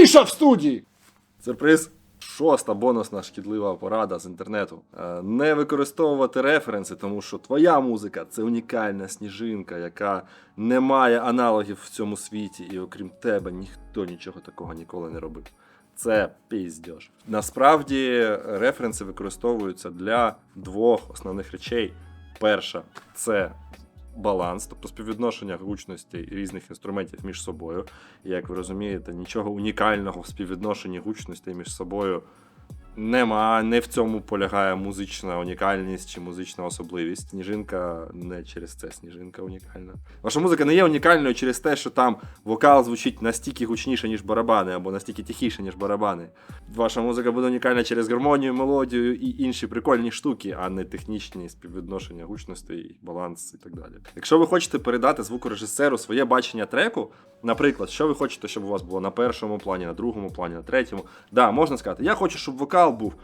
Тиша в студії! Сюрприз. Шоста бонусна шкідлива порада з інтернету. Е, Не використовувати референси, тому що твоя музика це унікальна сніжинка, яка не має аналогів в цьому світі, і окрім тебе ніхто нічого такого ніколи не робив. Це піздьош. Насправді референси використовуються для двох основних речей. Перша це баланс, тобто співвідношення гучності різних інструментів між собою. І, як ви розумієте, нічого унікального в співвідношенні гучностей між собою нема. Не в цьому полягає музична унікальність чи музична особливість. Сніжинка не через це сніжинка унікальна. Ваша музика не є унікальною через те, що там вокал звучить настільки гучніше, ніж барабани, або настільки тихіше, ніж барабани. Ваша музика буде унікальна через гармонію, мелодію і інші прикольні штуки, а не технічні співвідношення гучностей, баланс і так далі. Якщо ви хочете передати звукорежисеру своє бачення треку, наприклад, що ви хочете, щоб у вас було на першому плані, на другому плані, на третьому, да, можна сказати, я хочу, щоб вокал був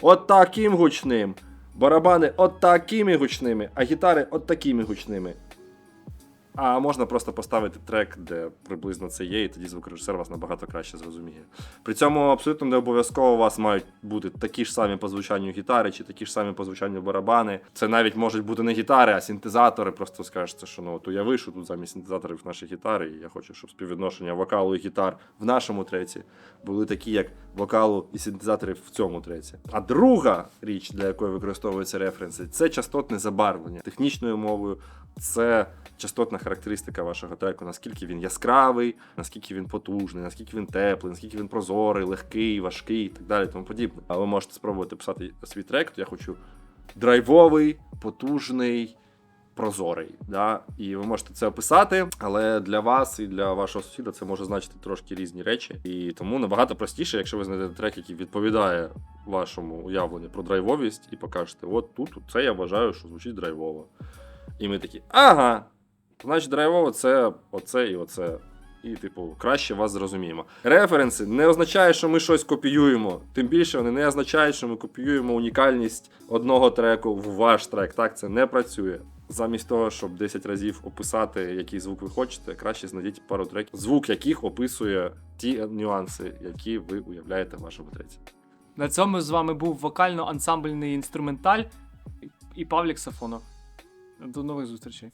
от таким гучним, барабани от такими гучними, а гітари от такими гучними. А можна просто поставити трек, де приблизно це є, і тоді звукорежисер вас набагато краще зрозуміє. При цьому абсолютно не обов'язково у вас мають бути такі ж самі по звучанню гітари, чи такі ж самі по звучанню барабани. Це навіть можуть бути не гітари, а синтезатори. Просто скажете, що ну от уяви, що тут замість синтезаторів наші гітари, і я хочу, щоб співвідношення вокалу і гітар в нашому треці були такі, як вокалу і синтезаторів в цьому треці. А друга річ, для якої використовуються референси, це частотне забарвлення технічною мовою. Це частотна характеристика вашого треку, наскільки він яскравий, наскільки він потужний, наскільки він теплий, наскільки він прозорий, легкий, важкий і так далі. Тому подібне. А ви можете спробувати писати свій трек. То я хочу драйвовий, потужний, прозорий. Да? І ви можете це описати, але для вас і для вашого сусіда це може значити трошки різні речі. І тому набагато простіше, якщо ви знайдете трек, який відповідає вашому уявленню про драйвовість, і покажете: от тут це я вважаю, що звучить драйвово. І ми такі, ага, значить, драйвово це оце і оце. І, типу, краще вас зрозуміємо. Референси не означає, що ми щось копіюємо. Тим більше вони не означають, що ми копіюємо унікальність одного треку в ваш трек. Так, це не працює. Замість того, щоб 10 разів описати, який звук ви хочете, краще знайдіть пару треків, звук яких описує ті нюанси, які ви уявляєте в вашому треці. На цьому з вами був вокально-ансамбльний інструменталь і Павлік Сафонов. До нових зустрічей.